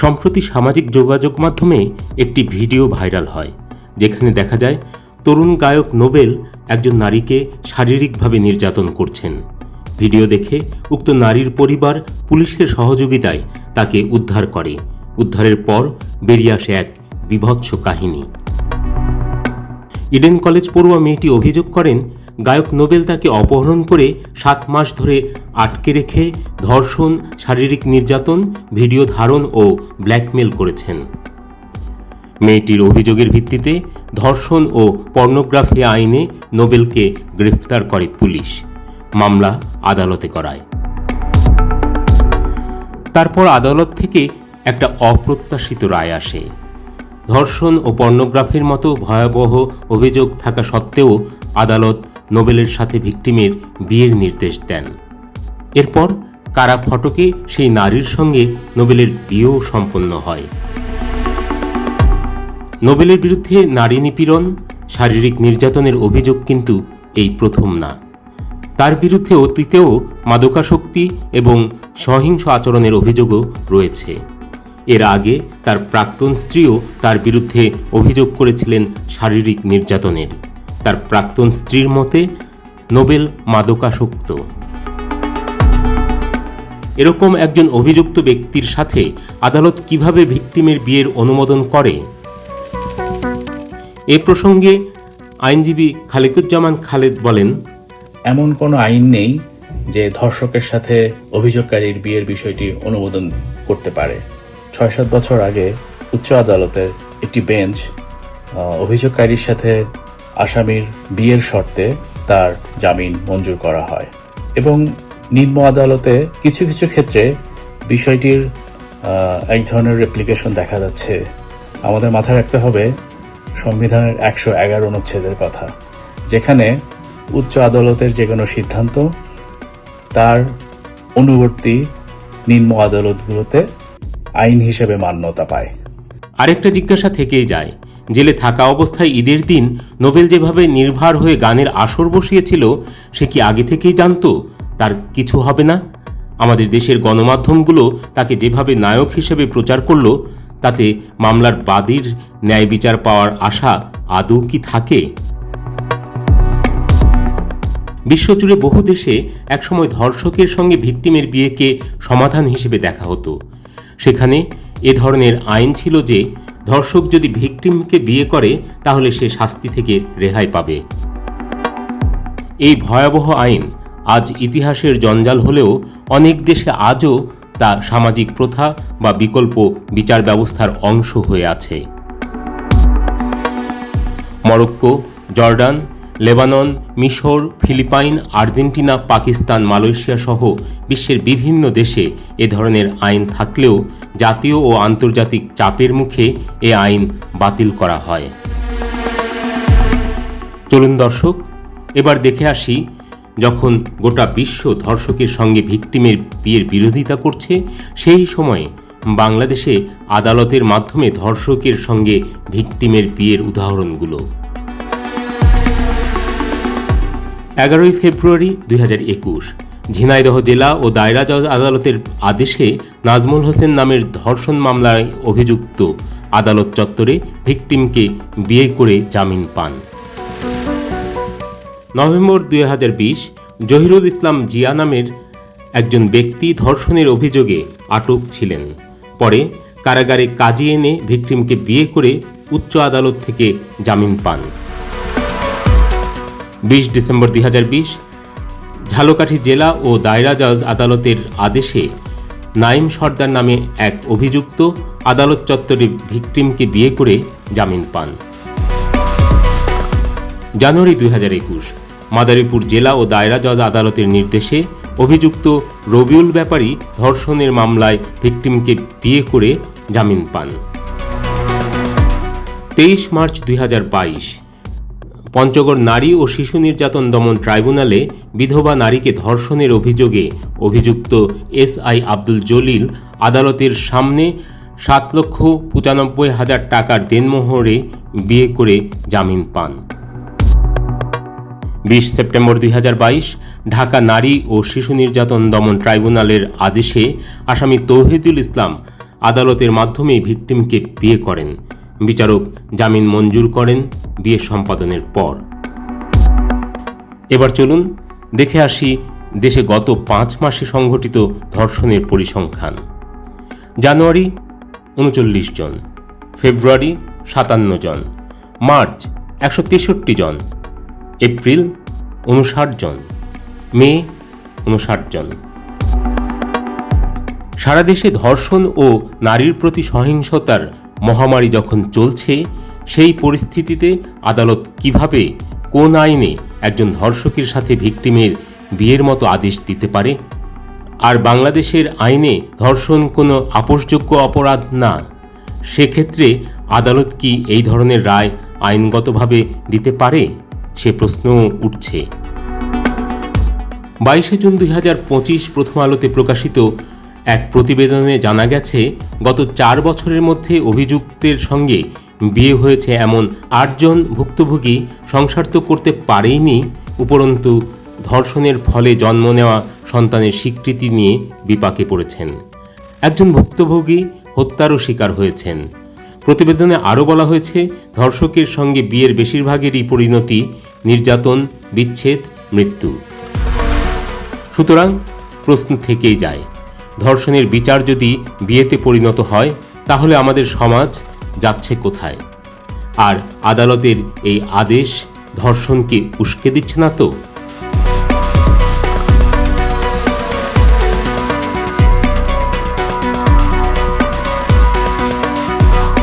সম্প্রতি সামাজিক যোগাযোগ মাধ্যমে একটি ভিডিও ভাইরাল হয়, যেখানে দেখা যায় তরুণ গায়ক নোবেল একজন নারীকে শারীরিকভাবে নির্যাতন করছেন। ভিডিও দেখে উক্ত নারীর পরিবার পুলিশের সহযোগিতায় তাকে উদ্ধার করে। উদ্ধারের পর বেরিয়ে আসে এক বিভৎস কাহিনী। ইডেন কলেজ পড়ুয়া মেয়েটি অভিযোগ করেন গায়ক নোবেল তাকে অপহরণ করে সাত মাস ধরে আটকে রেখে ধর্ষণ, শারীরিক নির্যাতন, ভিডিও ধারণ ও ব্ল্যাকমেল করেছেন। মেয়েটির অভিযোগের ভিত্তিতে ধর্ষণ ও পর্নোগ্রাফি আইনে নোবেলকে গ্রেফতার করে পুলিশ। মামলা আদালতে করায়। তারপর আদালত থেকে একটা অপ্রত্যাশিত রায় আসে। ধর্ষণ ও পর্নোগ্রাফির মতো ভয়াবহ অভিযোগ থাকা সত্ত্বেও আদালত নোবেলের সাথে ভিকটিমের বিয়ের নির্দেশ দেন। এরপর কারা ফটকে সেই নারীর সঙ্গে নোবেলের বিয়েও সম্পন্ন হয়। নোবেলের বিরুদ্ধে নারী নিপীড়ন, শারীরিক নির্যাতনের অভিযোগ কিন্তু এই প্রথম না। তার বিরুদ্ধে অতীতেও মাদকাসক্তি এবং সহিংস আচরণের অভিযোগও রয়েছে। এর আগে তার প্রাক্তন স্ত্রীও তার বিরুদ্ধে অভিযোগ করেছিলেন শারীরিক নির্যাতনের। তার প্রাক্তন স্ত্রীর মতে নোবেল মাদকাসক্ত। এরকম একজন অভিযুক্ত ব্যক্তির সাথে আদালত কীভাবে ভিকটিমের বিয়ের অনুমোদন করে? এ প্রসঙ্গে আইনজীবী খালিকুজ্জামান খালেদ বলেন, এমন কোনো আইন নেই যে ধর্ষকের সাথে অভিযোগকারীর বিয়ের বিষয়টি অনুমোদন করতে পারে। ছয় সাত বছর আগে উচ্চ আদালতের একটি বেঞ্চ অভিযোগকারীর সাথে আসামির বিয়ের শর্তে তার জামিন মঞ্জুর করা হয় এবং নিম্ন আদালতে কিছু কিছু ক্ষেত্রে বিষয়টির এক ধরনের রেপ্লিকেশন দেখা যাচ্ছে। আমাদের মাথায় রাখতে হবে, সংবিধানের একশো এগারো অনুচ্ছেদের কথা, যেখানে উচ্চ আদালতের যে কোনো সিদ্ধান্ত তার অনুবর্তী নিম্ন আদালতগুলোতে আইন হিসেবে মান্যতা পায়। আরেকটা জিজ্ঞাসা থেকেই যায় জেলে থাকা অবস্থায় ঈদের দিন নোবেল যেভাবে নির্ভার হয়ে গানের আসর বসিয়েছিল, সে কি আগে থেকেই জানতো? তার কিছু হবে না? আমাদের দেশের গণমাধ্যমগুলো তাকে যেভাবে নায়ক হিসেবে প্রচার করল, তাতে মামলার বাদীর ন্যায় বিচার পাওয়ার আশা আদৌ কি থাকে? বিশ্বজুড়ে বহু দেশে একসময় ধর্ষকের সঙ্গে ভিকটিমের বিয়েকে সমাধান হিসেবে দেখা হতো। সেখানে এ ধরনের আইন ছিল যে ধর্ষক যদি ভিকটিমকে বিয়ে করে, তাহলে সে শাস্তি থেকে রেহাই পাবে। এই ভয়াবহ আইন আজ ইতিহাসের জঞ্জাল হলেও অনেক দেশে আজও তা সামাজিক প্রথা বা বিকল্প বিচার ব্যবস্থার অংশ হয়ে আছে। মরক্কো, জর্ডান লেবানন, মিশর, ফিলিপাইন, আর্জেন্টিনা, পাকিস্তান, মালয়েশিয়া সহ বিশ্বের বিভিন্ন দেশে এ ধরনের আইন থাকলেও জাতীয় ও আন্তর্জাতিক চাপের মুখে এ আইন বাতিল করা হয়। চলুন দর্শক, এবার দেখে আসি যখন গোটা বিশ্ব ধর্ষকের সঙ্গে ভিকটিমের বিয়ের বিরোধিতা করছে, সেই সময়ে বাংলাদেশে আদালতের মাধ্যমে ধর্ষকের সঙ্গে ভিকটিমের বিয়ের উদাহরণগুলো। এগারোই ফেব্রুয়ারি দুই হাজার একুশ। ঝিনাইদহ জেলা ও দায়রা জজ আদালতের আদেশে নাজমুল হোসেন নামের ধর্ষণ মামলায় অভিযুক্ত আদালত চত্বরে ভিকটিমকে বিয়ে করে জামিন পান। নভেম্বর দুই হাজার বিশ, জহিরুল ইসলাম জিয়া নামের একজন ব্যক্তি ধর্ষণের অভিযোগে আটক ছিলেন। পরে কারাগারে কাজী এনে ভিকটিমকে বিয়ে করে উচ্চ আদালত থেকে জামিন পান। বিশ ডিসেম্বর দুই হাজার বিশ, ঝালকাঠি জেলা ও দায়রা জজ আদালতের আদেশে নাইম সর্দার নামে এক অভিযুক্ত আদালত চত্বরে ভিকটিমকে বিয়ে করে জামিন পান। জানুয়ারি দুই হাজার একুশ, মাদারীপুর জেলা ও দায়রা জজ আদালতের নির্দেশে অভিযুক্ত রবিউল ব্যাপারী ধর্ষণের মামলায় ভিকটিমকে বিয়ে করে জামিন পান। তেইশ মার্চ দুই হাজার বাইশ পঞ্চগড় নারী ও শিশু নির্যাতন দমন ট্রাইব্যুনালে বিধবা নারীকে ধর্ষণের অভিযোগে অভিযুক্ত এস আই আব্দুল জলিল আদালতের সামনে সাত লক্ষ পঁচানব্বই হাজার টাকার দেনমোহরে বিয়ে করে জামিন পান। বিশ সেপ্টেম্বর দুই হাজার বাইশ, ঢাকা নারী ও শিশু নির্যাতন দমন ট্রাইব্যুনালের আদেশে আসামি তৌহিদুল ইসলাম আদালতের মাধ্যমে ভিকটিমকে বিয়ে করেন। বিচারক জামিন মঞ্জুর করেন বিয়ে সম্পাদনের পর। এবার চলুন দেখে আসি দেশে গত পাঁচ মাসে সংঘটিত ধর্ষণের পরিসংখ্যান। জানুয়ারি উনচল্লিশ জন, ফেব্রুয়ারি সাতান্ন জন, মার্চ একশো তেষট্টি জন, এপ্রিল উনষাট জন, মে উনষাট জন। সারা দেশে ধর্ষণ ও নারীর প্রতি সহিংসতার মহামারী যখন চলছে, সেই পরিস্থিতিতে আদালত কীভাবে, কোন আইনে একজন ধর্ষকের সাথে ভিকটিমের বিয়ের মতো আদেশ দিতে পারে? আর বাংলাদেশের আইনে ধর্ষণ কোনো আপোষযোগ্য অপরাধ না, সেক্ষেত্রে আদালত কি এই ধরনের রায় আইনগতভাবে দিতে পারে? সে প্রশ্নও উঠছে। বাইশে জুন দুই হাজার পঁচিশ প্রথম আলোতে প্রকাশিত এক প্রতিবেদনে জানা গেছে, গত চার বছরের মধ্যে অভিযুক্তের সঙ্গে বিয়ে হয়েছে এমন আটজন ভুক্তভোগী সংসার তো করতে পারেইনি, উপরন্তু ধর্ষণের ফলে জন্ম নেওয়া সন্তানের স্বীকৃতি নিয়ে বিপাকে পড়েছেন। একজন ভুক্তভোগী হত্যারও শিকার হয়েছেন। প্রতিবেদনে আরও বলা হয়েছে, ধর্ষকের সঙ্গে বিয়ের বেশিরভাগেরই পরিণতি নির্যাতন, বিচ্ছেদ, মৃত্যু। সুতরাং প্রশ্ন থেকেই যায় ধর্ষণের বিচার যদি বিয়েতে পরিণত হয়, তাহলে আমাদের সমাজ যাচ্ছে কোথায়? আর আদালতের এই আদেশ ধর্ষণকে উস্কে দিচ্ছে না তো?